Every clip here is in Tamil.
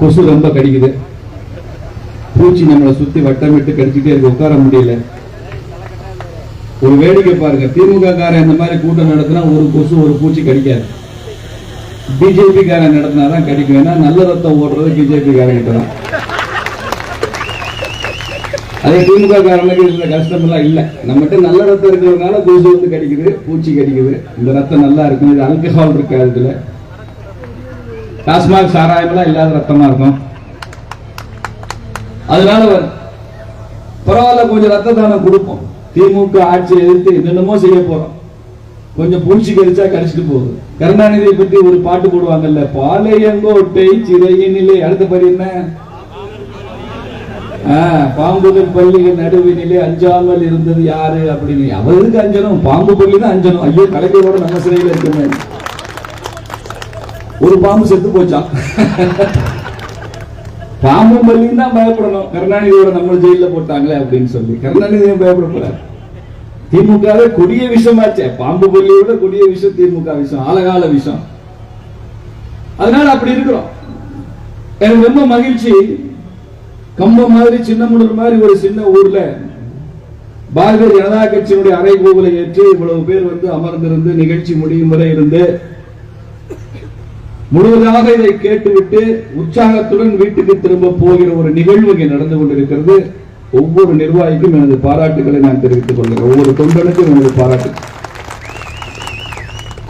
கொசு ரொம்ப கடிக்குது. பூச்சி நம்மளை சுத்தி வட்டமிட்டு கடிச்சுட்டே இருக்கு உட்கார முடியல. ஒரு வேடிக்கை பாருங்க திமுக காரன் இந்த மாதிரி கூட்டம் நடத்தினா ஒரு கொசு ஒரு பூச்சி கடிக்காது. பிஜேபி காரன் நடத்தினாதான் கடிக்கும். ஏன்னா நல்ல ரத்தம் ஓடுறது பிஜேபி காரங்கிட்ட தான். அதே திமுக காரனுக்கு இந்த கஷ்டம் எல்லாம் இல்லை. நம்மகிட்ட நல்ல ரத்தம் இருக்கிறதுனால கொசு வந்து கடிக்குது பூச்சி கடிக்குது. இந்த ரத்தம் நல்லா இருக்கும் இது அல்கஹால் இருக்காது இதுல டாஸ்மாக் சாராயமெல்லாம் இல்லாத ரத்தமா இருக்கும். அதனால பரவாயில்ல கொஞ்சம் ரத்த தானம் கொடுப்போம். திமுக ஆட்சியை எதிர்த்து என்னென்னமோ செய்ய போறோம். கொஞ்சம் பூச்சி கடிச்சா கரிச்சிட்டு போகுது. கருணாநிதியை பத்தி ஒரு பாட்டு போடுவாங்கல்ல பாளையங்கோட்டை சிறையினிலே அடுத்த படி என்ன? பாம்புகள் பள்ளிகள் நடுவினிலே அஞ்சாமல் இருந்தது யாரு அப்படின்னு. அவருக்கு அஞ்சனும் பாம்பு பள்ளி தான் அஞ்சனும். ஐயோ கலைஞரோட நம்ம சிறையில் இருக்கமே ஒரு பாம்பு செத்து போச்சான் பாம்பு பள்ளியும் தான் பயப்படணும். கருணாநிதியோட நம்ம ஜெயில போட்டாங்களே அப்படின்னு சொல்லி. கருணாநிதியும் பயப்படக்கூடாது? திமுகவே கொடிய விஷமாச்சே. பாம்பு பள்ளியோட கொடிய விஷம் திமுக விஷம் ஆலகால விஷம். அதனால அப்படி இருக்கிறோம். எனக்கு ரொம்ப மகிழ்ச்சி. கம்பம் மாதிரி சின்னமுடர் மாதிரி ஒரு சின்ன ஊர்ல பாரதிய ஜனதா கட்சியினுடைய அறைகூவலை ஏற்று இவ்வளவு பேர் வந்து அமர்ந்திருந்து நிகழ்ச்சி முடியும் வரை இருந்து முழுவதாக இதை கேட்டுவிட்டு உற்சாகத்துடன் வீட்டுக்கு திரும்ப போகிற ஒரு நிகழ்வு இங்கே நடந்து கொண்டிருக்கிறது. ஒவ்வொரு நிர்வாகிக்கும் எனது பாராட்டுகளை நான் தெரிவித்துக் கொள்கிறேன். ஒவ்வொரு தொண்டனுக்கும் எனது பாராட்டு.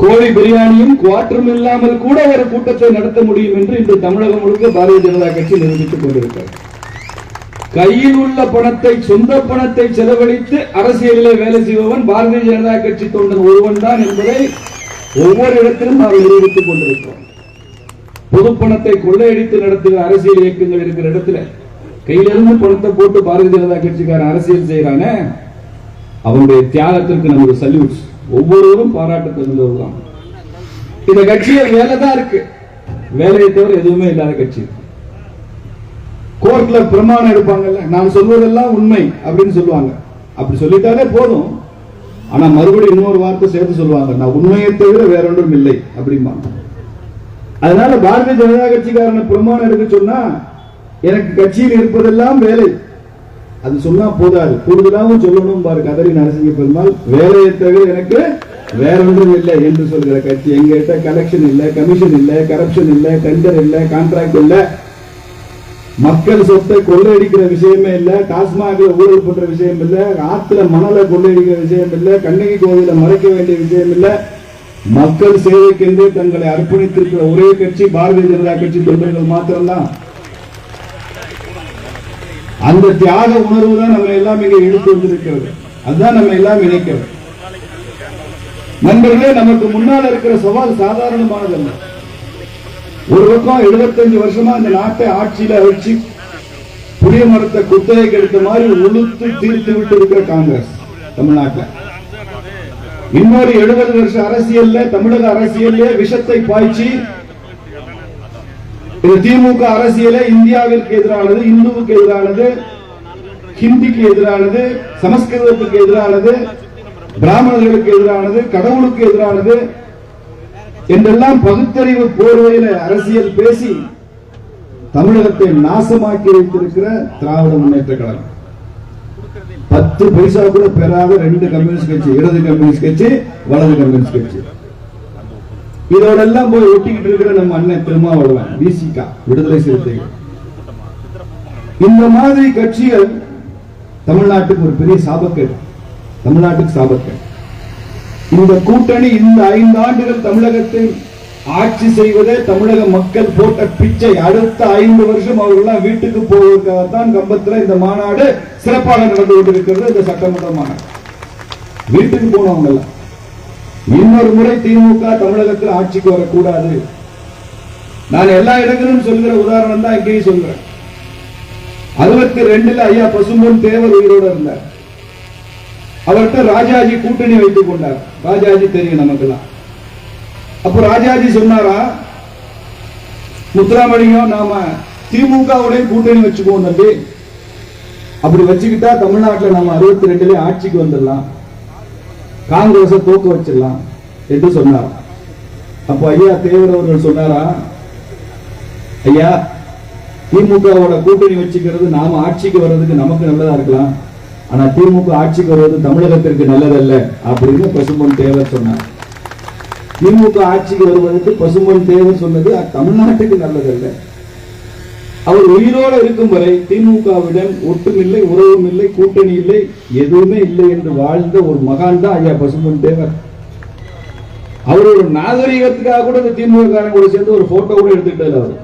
கோழி பிரியாணியும் குவாட்டரும் இல்லாமல் கூட ஒரு கூட்டத்தை நடத்த முடியும் என்று இன்று தமிழகம் முழுக்க பாரதிய ஜனதா கட்சி நிரூபித்துக் கொண்டிருக்கிறது. கையில் உள்ள பணத்தை சொந்த பணத்தை செலவழித்து அரசியலிலே வேலை செய்பவன் பாரதிய ஜனதா கட்சி தொண்டன் ஒருவன் தான் என்பதை ஒவ்வொரு இடத்திலும் நாம் நிரூபித்துக் கொண்டிருக்கிறோம். பொது பணத்தை கொள்ளையடித்து நடத்துகிற அரசியல் இயக்கங்கள் இருக்கிற இடத்துல கையிலிருந்து பணத்தை போட்டு பாரதிய ஜனதா கட்சிக்காரன் அரசியல் செய்யறான அவனுடைய தியாகத்திற்கு நமக்கு சல்யூட்ஸ் ஒவ்வொருவரும் பாராட்ட தகுந்தவர்தான் இந்த கட்சியில வேலை தான் இருக்கு. வேலையை தவிர எதுவுமே இல்லாத கட்சி கோர்ட்ல பிரமாணம் எடுப்பாங்கல்ல நான் சொல்வதெல்லாம் உண்மை அப்படின்னு சொல்லுவாங்க. அப்படி சொல்லிட்டாலே போதும். ஆனா மறுபடியும் இன்னொரு வார்த்தை சேர்த்து சொல்லுவாங்க நான் உண்மையை தவிர வேற ஒன்றும் இல்லை அப்படிம்பாங்க. அதனால பாரதிய ஜனதா கட்சிக்காரனை பிரமாணம் எடுக்க சொன்னா எனக்கு கட்சியில் இருப்பதெல்லாம் வேலை. அது சொன்னா போதாது. கூடுதலாகவும் சொல்லணும் பாரு கதறி நரசிங்க பெருமாள். வேலையை தவிர எனக்கு வேற ஒன்றும் இல்லை என்று சொல்கிற கட்சி. எங்கிட்ட கலெக்ஷன் இல்லை கமிஷன் இல்லை கரப்ஷன் இல்லை டெண்டர் இல்லை கான்ட்ராக்ட் இல்லை. மக்கள் சொத்தை கொள்ளையடிக்கிற விஷயமே இல்ல டாஸ்மாக்ல ஊழல் பண்ற விஷயம் இல்ல ஆத்துல மணலை கொள்ளையடிக்கிற விஷயம் இல்ல கண்ணகி கோவில மறைக்க வேண்டிய விஷயம் இல்லை. மக்கள் சேவைக்கென்று தங்களை அர்ப்பணித்திருக்கிற ஒரே கட்சி பாரதிய ஜனதா கட்சி தொண்டர்கள் மாத்திரம்தான். அந்த தியாக உணர்வு தான் நம்ம எல்லாம் இங்க இழுத்து வந்திருக்கிறது. அதுதான் நம்ம எல்லாம் இணைக்கிறது. நண்பர்களே நமக்கு முன்னால் இருக்கிற சவால் சாதாரணமானதல்ல ஒரு பக்கம் 75 வருஷமா இந்த நாட்டை ஆட்சியில வச்சு புளிய மரத்தை குத்தகை எடுத்த மாதிரி உளுத்து தீர்த்து விட்டு இருக்கிற காங்கிரஸ் தமிழ்நாட்டில். இன்னொரு எழுபது வருஷ அரசியல்ல தமிழக அரசியல்ல விஷத்தை பாய்ச்சி இந்த திமுக அரசியலே இந்தியாவிற்கு எதிரானது இந்துவுக்கு எதிரானது ஹிந்திக்கு எதிரானது சமஸ்கிருதத்துக்கு எதிரானது பிராமணர்களுக்கு எதிரானது கடவுளுக்கு எதிரானது என்றெல்லாம் பகுத்தறிவு போர்வையில அரசியல் பேசி தமிழகத்தை நாசமாக்கி வைத்திருக்கிற திராவிட முன்னேற்ற கழகம். பத்து பைசா கூட பெறாத ரெண்டு கம்யூனிஸ்ட் கட்சி இடது கம்யூனிஸ்ட் கட்சி வலது கம்யூனிஸ்ட் கட்சி. இதோட எல்லாம் போய் ஒட்டிக்கிட்டு இருக்கிற நம்ம அண்ணன் திருமாவளவன் விசிகா விடுதலை சிறுத்தைகள். இந்த மாதிரி கட்சிகள் தமிழ்நாட்டுக்கு ஒரு பெரிய சாபக்கேடு. தமிழ்நாட்டுக்கு சாபக்கேடு. இந்த கூட்டணி இந்த ஐந்து ஆண்டுகள் தமிழகத்தை ஆட்சி செய்வதே தமிழக மக்கள் போட்ட பிச்சை. அடுத்த ஐந்து வருஷம் அவர்கள்லாம் வீட்டுக்கு போவதற்காகத்தான் கம்பத்துல இந்த மாநாடு சிறப்பாக நடந்து கொண்டிருக்கிறது இந்த சட்டமன்ற மாநாடு. வீட்டுக்கு போனவங்க எல்லாம் இன்னொரு முறை திமுக தமிழகத்தில் ஆட்சிக்கு வரக்கூடாது. நான் எல்லா இடங்களிலும் சொல்கிற உதாரணம் தான் இங்கேயும் சொல்கிறேன் அறுபத்தி ரெண்டுல ஐயா பசும்பொன் தேவர் உயிரோடு இருந்தார். அவர்கிட்ட ராஜாஜி கூட்டணி வைத்துக் கொண்டார். ராஜாஜி தெரியும் நமக்கெல்லாம். அப்ப ராஜாஜி சொன்னாரா முத்துராமலிங்கம் நாம திமுகவுடைய கூட்டணி வச்சுக்குவோம் தம்பி. அப்படி வச்சுக்கிட்டா தமிழ்நாட்டில் நம்ம அறுபத்தி ரெண்டுல ஆட்சிக்கு வந்துடலாம். காங்கிரஸை தோக்க வச்சிடலாம் என்று சொன்னார். அப்போ ஐயா தேவர் அவர்கள் சொன்னாரா ஐயா திமுகவோட கூட்டணி வச்சுக்கிறது நாம ஆட்சிக்கு வர்றதுக்கு நமக்கு நல்லதா இருக்கலாம். ஆனா திமுக ஆட்சிக்கு வருவது தமிழகத்திற்கு நல்லதல்ல அப்படின்னு பசுமன் தேவர் சொன்னார். திமுக ஆட்சிக்கு வருவதற்கு பசுமொழி தேவர் சொன்னது தமிழ்நாட்டுக்கு நல்லதல்ல. அவர் உயிரோடு இருக்கும் வரை திமுகவிடம் ஒட்டுமில்லை உறவும் இல்லை கூட்டணி இல்லை எதுவுமே இல்லை என்று வாழ்ந்த ஒரு மகான் தான் ஐயா பசுமன் தேவர். அவரோட நாகரிகத்துக்காக கூட இந்த திமுக காரங்க கூட சேர்ந்து ஒரு போட்டோ கூட எடுத்துக்கிட்டது அவர்.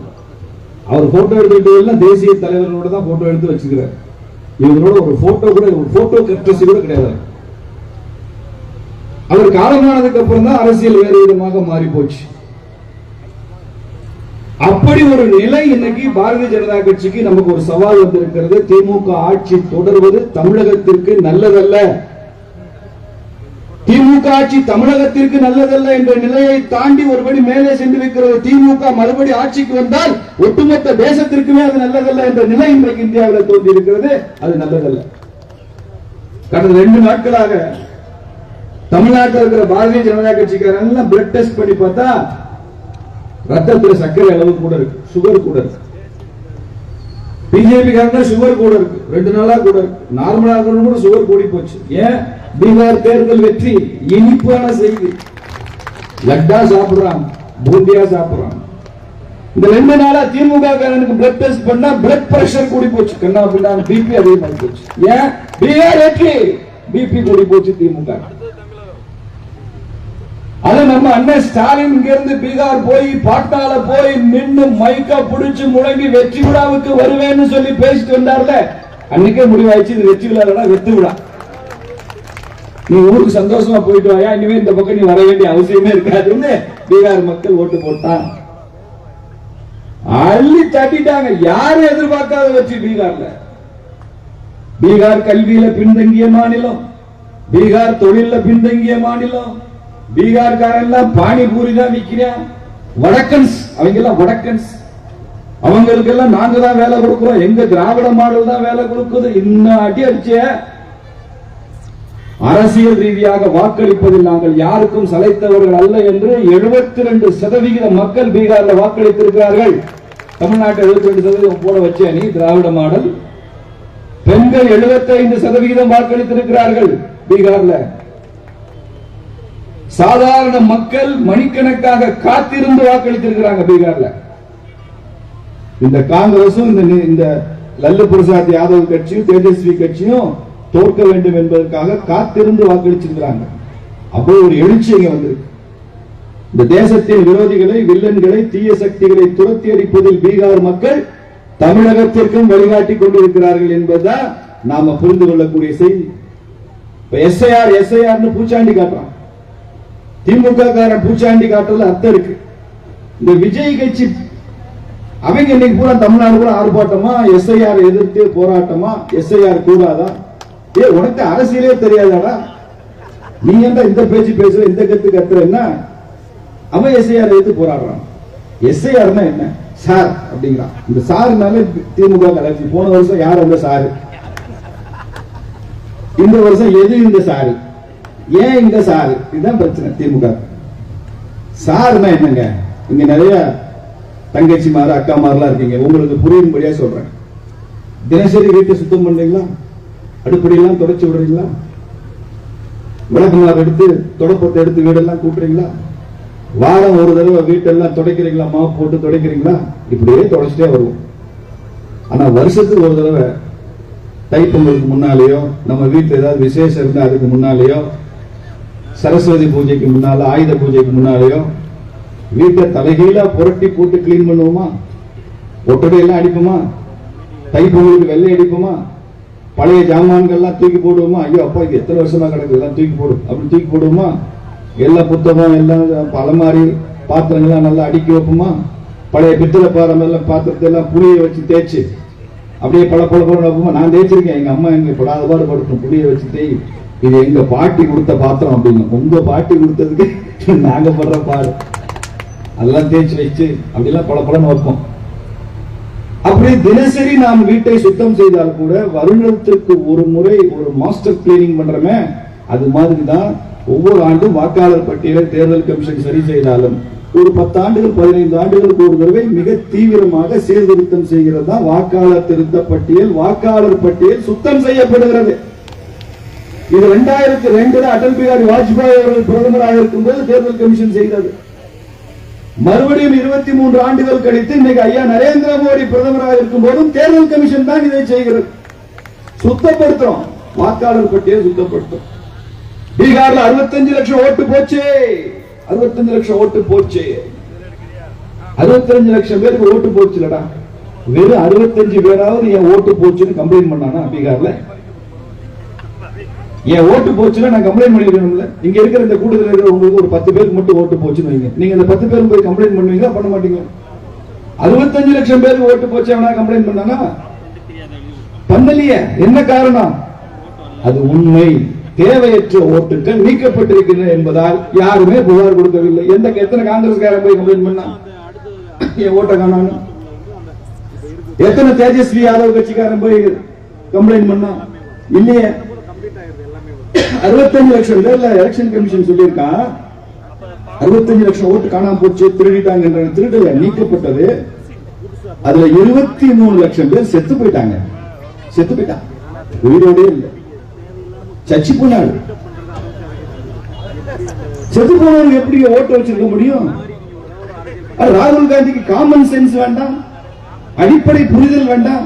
அவர் போட்டோ எடுத்துக்கிட்டதெல்லாம் தேசிய தலைவர்களோட தான் போட்டோ எடுத்து வச்சுக்கிறார். இவங்களோட ஒரு போட்டோ கூட ஒரு போட்டோ கட்ரஸி கூட கிடையாது. அவர் காலமானதுக்கு அப்புறம் தான் அரசியல் வேறு விதமாக மாறி போச்சு. அப்படி ஒரு நிலை இன்னைக்கு பாரதிய ஜனதா கட்சிக்கு நமக்கு ஒரு சவால் வந்திருக்கிறது. திமுக ஆட்சி தொடர்வது தமிழகத்திற்கு நல்லதல்ல. திமுக ஆட்சி தமிழகத்திற்கு நல்லதல்ல என்ற நிலையை தாண்டி ஒருபடி மேலே சென்று சென்றிருக்கிறது திமுக. மறுபடி ஆட்சிக்கு வந்தால் ஒட்டுமொத்த தேசத்திற்குமே அது நல்லதல்ல என்ற நிலை இன்றைக்கு இந்தியாவில் தோன்றி இருக்கிறது அது நல்லதல்ல. கடந்த ரெண்டு நாட்களாக தமிழ்நாட்டில் இருக்கிற பாரதிய ஜனதா கட்சிக்காரங்க எல்லாம் பிளட் டெஸ்ட் பண்ணி பார்த்தா ரத்தத்தில் சர்க்கரை அளவு கூட இருக்கு சுகர் கூட இருக்கு. பிஜேபி காரங்க சுகர் கூட இருக்கு. ரெண்டு நாளா கூட இருக்கு. நார்மலா கூட சுகர் கூடி போச்சு. ஏன்? பீகார் தேர்தல் வெற்றி இனிப்பான செய்தி. லட்டா சாப்பிடுறான் பூந்தியா சாப்பிடுறான் இந்த ரெண்டு நாளா திமுக காரனுக்கு பிளட் டெஸ்ட் பண்ணா பிளட் பிரஷர் கூடி போச்சு. கண்ணா பின்னா பிபி அதிகமாகி போச்சு. ஏன்? பீகார் வெற்றி பிபி கூடி போச்சு திமுக. அது நம்ம அண்ணன் ஸ்டாலின் இங்க இருந்து பீகார் போய் பாட்னால போய் நின்னு மைக்க புடிச்சு முழங்கி வெற்றி விழாவுக்கு வருவேன்னு சொல்லி பேசிட்டு வந்தார்ல அன்னைக்கே முடிவாயிடுச்சு. இது வெற்றி விழா வெத்து விழா. நீ ஊருக்கு சந்தோஷமா போயிட்டு வாயா? இனிமே இந்த பக்கம் நீ வர வேண்டிய அவசியமே இருக்காதுன்னு பீகார் மக்கள் ஓட்டு போட்டான். அள்ளி தட்டிட்டாங்க. யாரும் எதிர்பார்க்காத வச்சு பீகார்ல. பீகார் கல்வியில பின்தங்கிய மாநிலம். பீகார் தொழில பின்தங்கிய மாநிலம். பீகார்காரன் எல்லாம் பானிபூரி தான் விற்கிறேன் வடக்கன்ஸ் அவங்க எல்லாம் வடக்கன்ஸ். அவங்களுக்கு எல்லாம் நாங்க தான் வேலை கொடுக்கிறோம். எங்க திராவிட மாடல் தான் வேலை கொடுக்குது. இன்னும் அடி அடிச்ச. அரசியல் ரீதியாக வாக்களிப்பதில் நாங்கள் யாருக்கும் சளைத்தவர்கள் அல்ல என்று எழுபத்தி ரெண்டு சதவிகித மக்கள் பீகார்ல வாக்களித்திருக்கிறார்கள். தமிழ்நாட்டை எழுபத்தி ரெண்டு சதவீதம் போட வச்சே நீ திராவிட மாடல். பெண்கள் 75% சதவிகிதம் வாக்களித்திருக்கிறார்கள் பீகார்ல. சாதாரண மக்கள் மணிக்கணக்காக காத்திருந்து வாக்களித்திருக்கிறாங்க பீகார்ல. இந்த காங்கிரசும் இந்த இந்த லல்லு பிரசாத் யாதவ் கட்சியும் தேஜஸ்வி கட்சியும் தோற்க வேண்டும் என்பதற்காக காத்திருந்து வாக்களிச்சிருக்கிறாங்க. அப்போ ஒரு எழுச்சி இங்க வந்திருக்கு. இந்த தேசத்தின் விரோதிகளை வில்லன்களை தீய சக்திகளை துரத்தி அடிப்பதில் பீகார் மக்கள் தமிழகத்திற்கும் வழிகாட்டி கொண்டிருக்கிறார்கள் என்பதுதான் நாம புரிந்து கொள்ளக்கூடிய செய்தி. இப்ப எஸ்ஐஆர் எஸ்ஐஆர்னு பூச்சாண்டி காட்டுறான். திமுக காரன் பூச்சாண்டி காட்டுறதுல அர்த்தம் இருக்கு. இந்த விஜய் கட்சி அவங்க இன்னைக்கு பூரா தமிழ்நாடு கூட ஆர்ப்பாட்டமா எஸ்ஐஆர் எதிர்த்து போராட்டமா எஸ்ஐஆர் கூடாதா? ஏ உனக்கு அரசியலே தெரியாதாடா? நீ ஏன்டா இந்த பேச்சு பேசுற இந்த கத்து கத்துறன்னா அவன் எஸ்ஐஆர் எதிர்த்து போராடுறான். எஸ்ஐஆர்னா என்ன? சார் அப்படிங்கிறான். இந்த சாருனாலே திமுக கலர்ச்சி போன வருஷம் யார் அந்த சாரு? இந்த வருஷம் எது இந்த சாரு? ஏன் இந்த சாரு? இதுதான் பிரச்சனை திமுக. சாருன்னா என்னங்க? இங்க நிறைய தங்கச்சி மாறு அக்கா மாரெல்லாம் இருக்கீங்க. உங்களுக்கு புரியும்படியா சொல்றேன். தினசரி வீட்டை சுத்தம் பண்றீங்களா அடுப்படியெல்லாம் தொடச்சி விடுறீங்களா? விளக்குமாறு எடுத்து தொடப்பத்தை எடுத்து வீடெல்லாம் கூட்டுறீங்களா? வாரம் ஒரு தடவை வீட்டெல்லாம் துடைக்கிறீங்களா? மாவு போட்டு துடைக்கிறீங்களா? இப்படியே தொடச்சிட்டே வருவோம். ஆனா வருஷத்துக்கு ஒரு தடவை தைப்பொங்கலுக்கு முன்னாலேயோ நம்ம வீட்டுல ஏதாவது விசேஷம் இருந்தா அதுக்கு முன்னாலேயோ சரஸ்வதி பூஜைக்கு முன்னாலோ ஆயுத பூஜைக்கு முன்னாலேயோ வீட்டை தலைகீழா புரட்டி போட்டு கிளீன் பண்ணுவோமா? ஒட்டடை எல்லாம் அடிப்போமா? தைப்பொங்கலுக்கு வெள்ளை அடிப்போமா? பழைய ஜாமான்கள்லாம் தூக்கி போடுவோமா? ஐயோ அப்பா இது எத்தனை வருஷமா கிடக்கு? எல்லாம் தூக்கி போடும் அப்படி தூக்கி போடுவோமா? எல்லா புத்தகம் எல்லாம் அலமாரி பாத்திரங்கள்லாம் நல்லா அடுக்கி வைப்போமா? பழைய பித்தளை பாரம் எல்லாம் பாத்திரத்தை எல்லாம் வச்சு தேய்ச்சு அப்படியே பல பல வைப்போமா? நான் தேய்ச்சிருக்கேன். எங்க அம்மா எங்க படாத பாடு புளியை வச்சு தேய் இது எங்க பாட்டி கொடுத்த பாத்திரம் அப்படின்னு. உங்க பாட்டி கொடுத்ததுக்கு நாங்க படுற பாடு. அதெல்லாம் தேய்ச்சி வச்சு அப்படிலாம் பல பலன்னு வைப்போம். அப்படி தினசரி நாம் வீட்டை சுத்தம் செய்தால் கூட வருடத்திற்கு ஒரு முறை ஒரு மாஸ்டர் கிளீனிங் பண்றோமே அது மாதிரி தான் ஒவ்வொரு ஆண்டும் வாக்காளர் பட்டியலை தேர்தல் கமிஷன் சரி செய்தாலும் ஒரு பத்தாண்டுகள் பதினைந்து ஆண்டுகளுக்கு ஒரு தடவை மிக தீவிரமாக சீர்திருத்தம் செய்கிறது தான் வாக்காளர் திருத்த பட்டியல். வாக்காளர் பட்டியல் சுத்தம் செய்யப்படுகிறது. இது ரெண்டாயிரத்தி ரெண்டுல அடல் பிகாரி வாஜ்பாய் அவர்கள் பிரதமராக இருக்கும்போது தேர்தல் கமிஷன் செய்தது. மறுபடியும் இருபத்தி மூன்று ஆண்டுகள் கழித்து இன்னைக்கு ஐயா நரேந்திர மோடி பிரதமராக இருக்கும் போதும் தேர்தல் கமிஷன் தான் இதை செய்கிறது. சுத்தப்படுத்துறோம். வாக்காளர் பட்டியலை சுத்தப்படுத்தும் பீகார்ல அறுபத்தஞ்சு லட்சம் ஓட்டு போச்சு. அறுபத்தஞ்சு லட்சம் ஓட்டு போச்சு. அறுபத்தஞ்சு லட்சம் பேருக்கு ஓட்டு போச்சுலடா. வெறும் அறுபத்தஞ்சு பேராவது என் ஓட்டு போச்சுன்னு கம்ப்ளைண்ட் பண்ணானா பீகார்ல? என் ஓட்டு போச்சுன்னா நான் கம்ப்ளைண்ட் பண்ணிருக்கணும்ல? இங்க இருக்கிற இந்த கூட்டத்தில் இருக்கிற உங்களுக்கு ஒரு பத்து பேருக்கு மட்டும் ஓட்டு போச்சுன்னு வைங்க. நீங்க இந்த பத்து பேரும் போய் கம்ப்ளைண்ட் பண்ணுவீங்களா? பண்ண மாட்டீங்க அறுபத்தஞ்சு லட்சம் பேருக்கு ஓட்டு போச்சு அவனா கம்ப்ளைண்ட் பண்ணானா? பண்ணலையே. என்ன காரணம்? அது உண்மை. தேவையற்ற ஓட்டுகள் நீக்கப்பட்டிருக்கின்றன என்பதால் யாருமே புகார் கொடுக்கவில்லை. எந்த எத்தனை காங்கிரஸ்காரன் போய் கம்ப்ளைண்ட் பண்ணா? என் ஓட்ட காணான்னு எத்தனை தேஜஸ்வி யாதவ் கட்சிக்காரன் போய் கம்ப்ளைண்ட் பண்ணா? இல்லையே. அறுபத்தஞ்சு லட்சம் இல்ல எலெக்ஷன் கமிஷன் சொல்லியிருக்கான் அறுபத்தஞ்சு லட்சம் ஓட்டு காணாம போச்சு திருடிட்டாங்க திருடல நீக்கப்பட்டது. அதுல இருபத்தி மூணு லட்சம் பேர் செத்து போயிட்டாங்க. செத்து போயிட்டான் உயிரோடே இல்லை. சச்சி போனாரு. செத்து போனவங்க எப்படி ஓட்டு வச்சிருக்க முடியும்? ராகுல் காந்திக்கு காமன் சென்ஸ் வேண்டாம். அடிப்படை புரிதல் வேண்டாம்.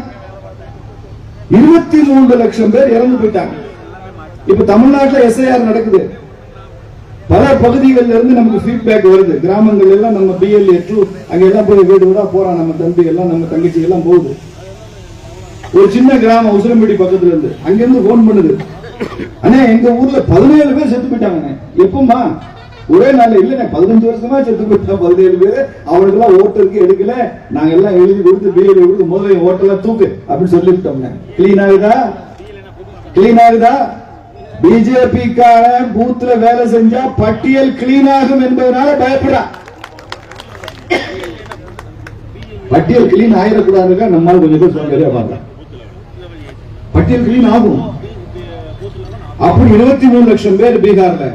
இருபத்தி மூன்று லட்சம் பேர் இறந்து போயிட்டாங்க. இப்ப தமிழ்நாட்டுல எஸ்ஐஆர் நடக்குது. பல பகுதிகளில் இருந்து நமக்கு ஃபீட்பேக் வருது. கிராமங்கள் எல்லாம் நம்ம பிஎல்ஏ டூ அங்க எல்லாம் போய் வீடு வீடா போறான் நம்ம தம்பி எல்லாம் நம்ம தங்கச்சி எல்லாம் போகுது. ஒரு சின்ன கிராமம் உசிலம்பட்டி பக்கத்துல இருந்து. அங்க இருந்து போன் பண்ணுது. அண்ணே எங்க ஊர்ல பதினேழு பேர் செத்து போயிட்டாங்க எப்பமா ஒரே நாள்ல இல்ல பதினஞ்சு வருஷமா செத்து போயிட்டான் பதினேழு பேர். அவனுக்கு எல்லாம் ஓட்டருக்கு எடுக்கல. நாங்க எல்லாம் எழுதி கொடுத்து பிஎல் கொடுத்து முதல்ல ஓட்டெல்லாம் தூக்கு அப்படின்னு சொல்லிவிட்டோம் கிளீன் ஆகுதா? கிளீன் ஆகுதா? பிஜேபி காரன் பூத்ல வேலை செஞ்சா பட்டியல் கிளீன் ஆகும் என்பதனால பயப்படுறான் பட்டியல் கிளீன் ஆயிடக்கூடாதுங்க. நம்மால் கொஞ்சம் பேர் பார்க்கலாம். பட்டியல் கிளீன் ஆகும். அப்படி இருபத்தி மூணு லட்சம் பேர் பீகார்ல.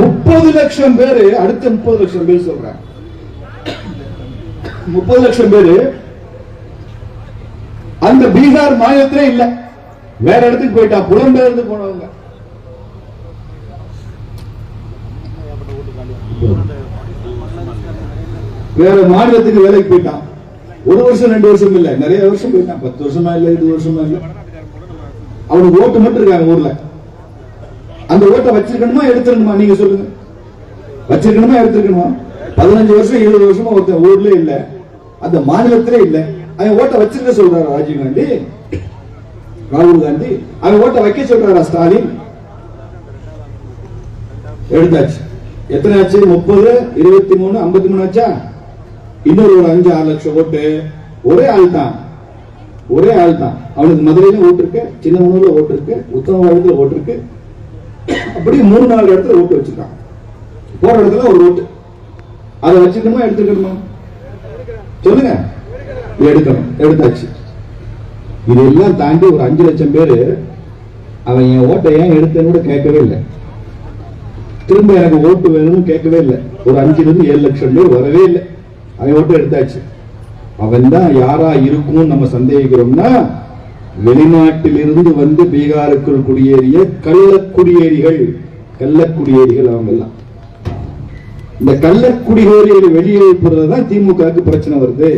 முப்பது லட்சம் பேர் அடுத்த முப்பது லட்சம் பேர் சொல்றாங்க முப்பது லட்சம் பேர் அந்த பீகார் மாநிலத்திலே இல்ல. வேற இடத்துக்கு போயிட்டா புலம்பெயர்ந்து போனவங்க. வேற மாநிலத்துக்கு வேலைக்கு போயிட்டான் ஒரு வருஷம் ரெண்டு வருஷம் இல்ல. நிறைய வருஷம் போயிட்டான் பத்து வருஷமா இல்ல இருபது வருஷமா இல்ல. அவனுக்கு ஓட்டு மட்டும் இருக்காங்க ஊர்ல? அந்த ஓட்டை வச்சிருக்கணுமா எடுத்துருக்கணுமா நீங்க சொல்லுங்க. வச்சிருக்கணுமா எடுத்துருக்கணுமா? பதினஞ்சு வருஷம் இருபது வருஷமா ஒருத்தன் ஊர்ல இல்ல. அந்த மாநிலத்திலே இல்ல. அவன் ஓட்டை வச்சிருக்க சொல்றாரு ராஜீவ் காந்தி ராகுல் காந்தி அவன் ஓட்ட வைக்க சொல்றாரா ஸ்டாலின்? எடுத்தாச்சு. எத்தனை ஆச்சு? முப்பது இருபத்தி மூணு ஐம்பத்தி மூணு ஆச்சா? இன்னொரு ஒரு அஞ்சு ஆறு லட்சம் ஓட்டு. ஒரே ஆள் தான். ஒரே ஆள் தான். அவனுக்கு மதுரையில ஓட்டு இருக்கு சின்னமனூர்ல ஓட்டு இருக்கு உத்தமபாரத்துல ஓட்டு இருக்கு. அப்படி மூணு நாலு இடத்துல ஓட்டு வச்சிருக்கான். போற இடத்துல ஒரு ஓட்டு. அதை வச்சுக்கணுமா எடுத்துக்கணுமா? சொல்லுங்க. எடுக்கணும். எடுத்தாச்சு. இதெல்லாம் தாண்டி ஒரு அஞ்சு லட்சம் பேர் அவன் என் ஓட்டை ஏன் எடுத்தேன்னு கூட கேட்கவே இல்லை. திரும்ப எனக்கு ஓட்டு வேணும்னு கேட்கவே இல்லை. ஒரு அஞ்சுலேருந்து ஏழு லட்சம் பேர் வரவே இல்லை. அவன் ஓட்டு எடுத்தாச்சு. அவன் தான் யாரா இருக்கும்னு நம்ம சந்தேகிக்கிறோம்னா வெளிநாட்டிலிருந்து வந்து பீகாருக்குள் குடியேறிய கள்ளக்குடியேறிகள் கள்ளக்குடியேறிகள் அவங்கெல்லாம். இந்த கள்ளக்குடியேறிகளை வெளியேற்பது தான் திமுகவுக்கு பிரச்சனை வருது.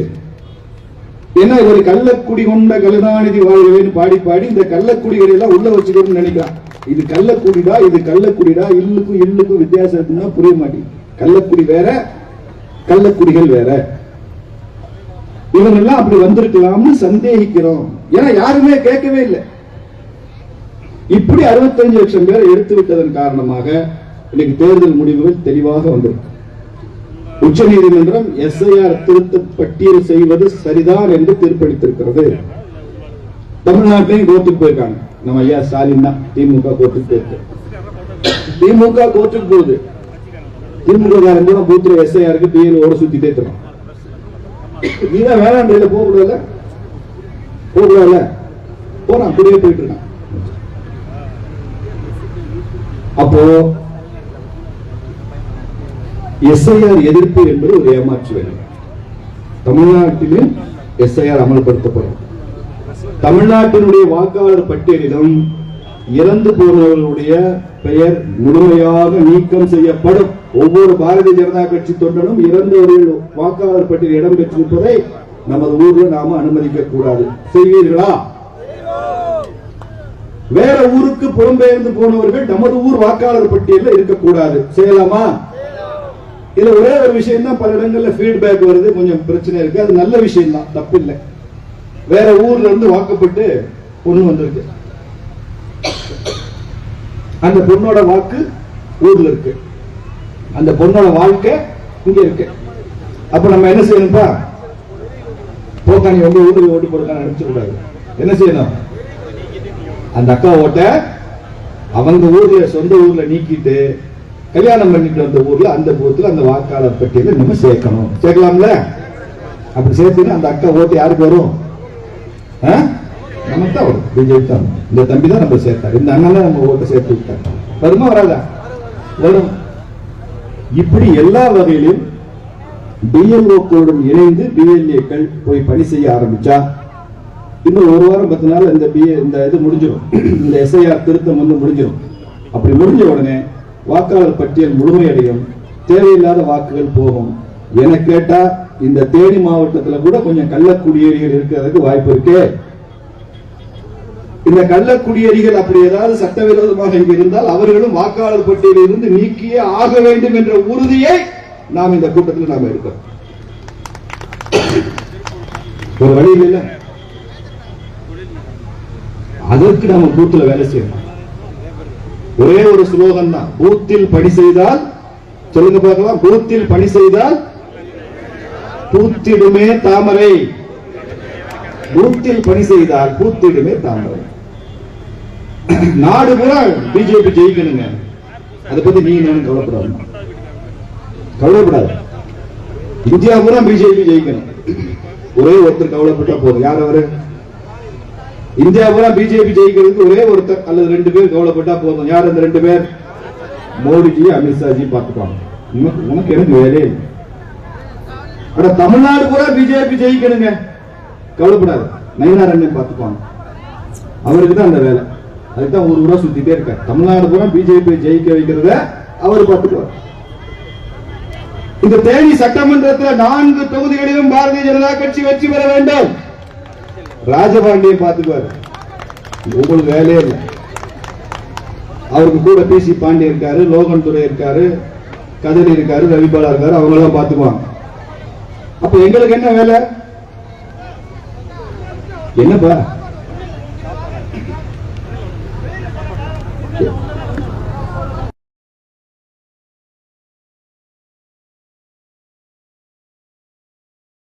ஏன்னா இவர் கள்ளக்குடி கொண்ட கருணாநிதி வாழ்வேன்னு பாடி பாடி இந்த கள்ளக்குடிகளை எல்லாம் உள்ள வச்சுக்கணும்னு நினைக்கிறான். இது கள்ளக்குடிடா இது கள்ளக்குடிடா இல்லுக்கும் இல்லுக்கும் வித்தியாசம் இருக்குன்னா புரிய மாட்டேங்குது. கள்ளக்குடி வேற கள்ளக்குடிகள் வேற. இவங்க எல்லாம் அப்படி வந்திருக்கலாம்னு சந்தேகிக்கிறோம். ஏன்னா யாருமே கேட்கவே இல்லை. இப்படி 65 லட்சம் பேரை எடுத்து விட்டதன் காரணமாக இன்னைக்கு தேர்தல் முடிவுகள் தெளிவாக வந்திருக்கு. உச்ச நீதிமன்றம் எஸ்ஐஆர் திருத்த பட்டியல் செய்வது சரிதான் என்று தீர்ப்பளித்திருக்கிறது. தமிழ்நாட்டிலையும் கோர்ட்டுக்கு போயிருக்காங்க. நம்ம ஐயா ஸ்டாலின் தான் திமுக கோர்ட்டுக்கு போயிருக்கு. திமுக கோர்ட்டுக்கு போகுது. திமுக காரன் கூட பூத்துல எஸ்ஐஆருக்கு பிஎல் ஓட சுத்திட்டே இருக்கிறோம் நீதான் வேளாண்மையில போக கூடாதுல போக கூடாதுல போறான் கூடவே போயிட்டு இருக்கான். அப்போ எஸ்ஐஆர் எதிர்ப்பு என்பது ஒரு ஏமாற்று வேலை. தமிழ்நாட்டிலும் எஸ்ஐஆர் அமல்படுத்தப்படும். தமிழ்நாட்டினுடைய வாக்காளர் பட்டியலிலும் இறந்து போனவர்களுடைய பெயர் முழுமையாக நீக்கம் செய்யப்படும். ஒவ்வொரு பாரதிய ஜனதா கட்சி தொண்டனும் இறந்தவர்கள் வாக்காளர் பட்டியலில் இடம் பெற்றிருப்பதை நமது ஊர்ல நாம அனுமதிக்க கூடாது. செய்வீர்களா? வேற ஊருக்கு புலம்பெயர்ந்து போனவர்கள் நமது ஊர் வாக்காளர் பட்டியலில் இருக்கக்கூடாது. செய்யலாமா? இதுல ஒரே ஒரு விஷயம் தான் பல இடங்கள்ல ஃபீட்பேக் வருது. கொஞ்சம் பிரச்சனை இருக்கு. அது நல்ல விஷயம் தான் தப்பு இல்லை வேற ஊர்ல இருந்து வாக்கப்பட்டு பொண்ணு வந்திருக்கு. அந்த பொண்ணோட வாக்கு ஊர்ல இருக்கு. அந்த பொண்ணோட வாழ்க்கை இங்க இருக்கு. அப்ப நம்ம என்ன செய்யணும்ப்பா? போக்காணி வந்து ஊருக்கு ஓட்டு போடுக்கான்னு நினைச்சக்கூடாது என்ன செய்யணும்? அந்த அக்கா ஓட்ட அவங்க ஊர்ல சொந்த ஊர்ல நீக்கிட்டு கல்யாணம் பண்ணிட்டு வந்த ஊர்ல அந்த பூத்துல அந்த வாக்காளர் பட்டியல நம்ம சேர்க்கணும். சேர்க்கலாம்ல? அப்படி சேர்த்துனா அந்த அக்கா ஓட்டு யாருக்கு வரும்? ஆ? நமக்கு தான் வரும். பிஜேபி தான் இந்த தம்பி தான் நம்ம சேர்த்தாரு. இந்த அண்ணன் தான் நம்ம ஓட்டை சேர்த்து விட்டார். வருமா வராதா? வரும். இப்படி எல்லா வகையிலும் பிஎல்ஓக்களுடன் இணைந்து பிஎல்ஏக்கள் போய் பணி செய்ய ஆரம்பிச்சா இன்னும் ஒரு வாரம் பத்து நாள் இந்த பிஏ இந்த இது முடிஞ்சிடும் இந்த எஸ்ஐஆர் திருத்தம் வந்து முடிஞ்சிடும் அப்படி முடிஞ்ச உடனே வாக்காளர் பட்டியல் முழுமையடையும் தேவையில்லாத வாக்குகள் போகும். என கேட்டா இந்த தேனி மாவட்டத்துல கூட கொஞ்சம் கள்ள குடியேறிகள் இருக்கிறதுக்கு வாய்ப்பு இருக்கே. இந்த கள்ள குடியேறிகள் அப்படி ஏதாவது சட்டவிரோதமாக இங்க இருந்தால் அவர்களும் வாக்காளர் பட்டியலில் இருந்து நீக்கியே ஆக வேண்டும் என்ற உறுதியை நாம் இந்த கூட்டத்தில் நாம் எடுக்கிறோம். ஒரு வழி இல்லை அதற்கு நம்ம பூத்துல வேலை செய்யணும். ஒரே ஒரு ஸ்லோகம் தான் பூத்தில் பணி செய்தால் சொல்லுங்க பார்க்கலாம். பூத்தில் பணி செய்தால் பூத்திடுமே தாமரை. பூத்தில் பணி செய்தால் பூத்திடுமே தாமரை. நாடு பூரா பிஜேபி ஜெயிக்கணுங்க. அதை பத்தி நீங்க நானும் கவலைப்படாது. கவலைப்படாது. இந்தியா பூரா பிஜேபி ஜெயிக்கணும். ஒரே ஒருத்தர் கவலைப்பட்டா போதும். யார் அவரு? இந்தியா பூரா பிஜேபி ஜெயிக்கிறதுக்கு ஒரே ஒருத்தர் அல்லது ரெண்டு பேர் கவலைப்பட்டா போதும். யார் அந்த ரெண்டு பேர்? மோடிஜி அமித்ஷாஜி பார்த்துப்பாங்க. உனக்கு உனக்கு எனக்கு வேலையே இல்லை. ஆனா தமிழ்நாடு பூரா பிஜேபி ஜெயிக்கணுங்க. கவலைப்படாது. நயினார் அண்ணன் பார்த்துப்பாங்க. அவருக்கு தான் அந்த வேலை. அதுக்கு தான் ஒரு ஊரா சுத்திட்டே இருக்கார். தமிழ்நாடு பூரா பிஜேபி ஜெயிக்க வைக்கிறத அவர் பார்த்துக்குவார். இந்த தேனி சட்டமன்றத்தில் நான்கு தொகுதிகளிலும் பாரதிய ஜனதா கட்சி வெற்றி பெற வேண்டும். ராஜபாண்டியை பார்த்துக்குவாரு. உங்களுக்கு வேலையே இல்லை. அவருக்கு கூட பிசி பாண்டி இருக்காரு லோகன் துறை இருக்காரு கதிரி இருக்காரு ரவிபாலா இருக்காரு அவங்களாம் பார்த்துக்குவாங்க. அப்ப எங்களுக்கு என்ன வேலை? என்னப்பா?